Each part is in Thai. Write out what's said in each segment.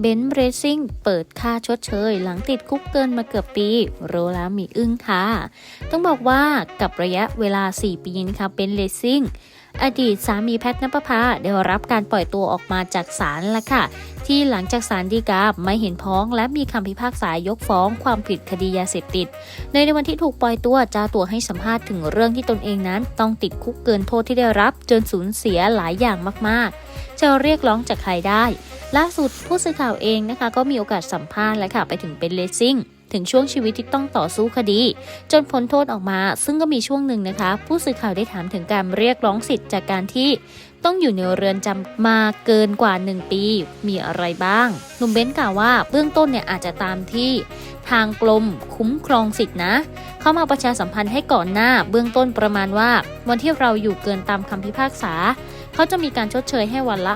เบนซ์เรซิ่งเปิดค่าชดเชย หลังติดคุกเกินมาเกือบปี โรล้วมีอึ้งค่ะ ต้องบอกว่ากับระยะเวลา 4 ปีนะคะเบนซ์เรซิ่งอดีตสามีแพทย์นภพาได้รับการปล่อยตัวออกมาจากศาลแล้วค่ะ ที่หลังจากศาลฎีกาไม่เห็นพ้อง และมีคำพิพากษายกฟ้องความผิดคดียาเสพติด ในในวันที่ถูกปล่อยตัวจ้าตัวให้สัมภาษณ์ถึงเรื่องที่ตนเองนั้น ต้องติดคุกเกินโทษที่ได้รับ จนสูญเสียหลายอย่างมากๆ จะเรียกร้องจากใครได้ ล่าสุดผู้สื่อข่าวเองนะคะ ก็มีโอกาสสัมภาษณ์และค่ะไปถึงเป็นเลสซิ่งถึงช่วงชีวิตที่ต้องต่อสู้คดี จนพ้นโทษออกมา ซึ่งก็มีช่วงหนึ่งนะคะ ผู้สื่อข่าวได้ถามถึงการเรียกร้องสิทธิ์จากการที่ต้องอยู่ในเรือนจำมาเกินกว่า 1 ปี มีอะไรบ้างหนุ่มเบ้นกล่าวว่าเบื้องต้นเนี่ยอาจจะตามที่ทางกรมคุ้มครองสิทธินะ เข้ามาประชาสัมพันธ์ให้ก่อนหน้า เบื้องต้นประมาณว่า วันที่เราอยู่เกินตามคำพิพากษา เขาจะมีการชดเชยให้วันละ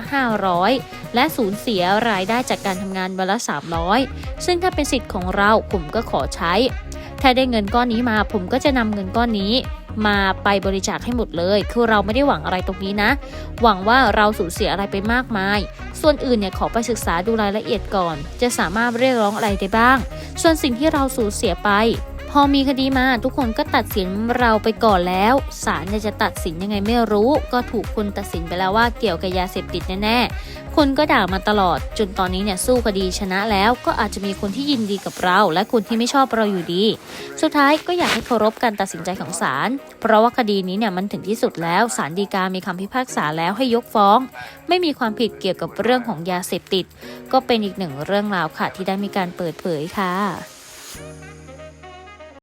500 และสูญเสียรายได้จากการทำงานวันละ 300 ซึ่งถ้าเป็นสิทธิ์ของเราผมก็ขอใช้ ถ้าได้เงินก้อนนี้มาผมก็จะนำเงินก้อนนี้มาไปบริจาคให้หมดเลย คือเราไม่ได้หวังอะไรตรงนี้นะ หวังว่าเราสูญเสียอะไรไปมากมาย ส่วนอื่นเนี่ยขอไปศึกษาดูรายละเอียดก่อน จะสามารถเรียกร้องอะไรได้บ้าง ส่วนสิ่งที่เราสูญเสียไป พอมีคดีมาทุกคนก็ตัดสินเราไปก่อนแล้วศาลจะตัดสินยังไงไม่รู้ ก็ถูกคนตัดสินไปแล้วว่าเกี่ยวกับยาเสพติดแน่ๆคนก็ด่ามาตลอด จนตอนนี้เนี่ยสู้คดีชนะแล้วก็อาจจะมีคนที่ยินดีกับเรา และคนที่ไม่ชอบเราอยู่ดี สุดท้ายก็อยากให้เคารพการตัดสินใจของศาลเพราะว่าคดีนี้เนี่ยมันถึงที่สุดแล้วศาลฎีกามีคำพิพากษาแล้วให้ยกฟ้อง ไม่มีความผิดเกี่ยวกับเรื่องของยาเสพติด ก็เป็นอีกหนึ่งเรื่องราวค่ะที่ได้มีการเปิดเผยค่ะ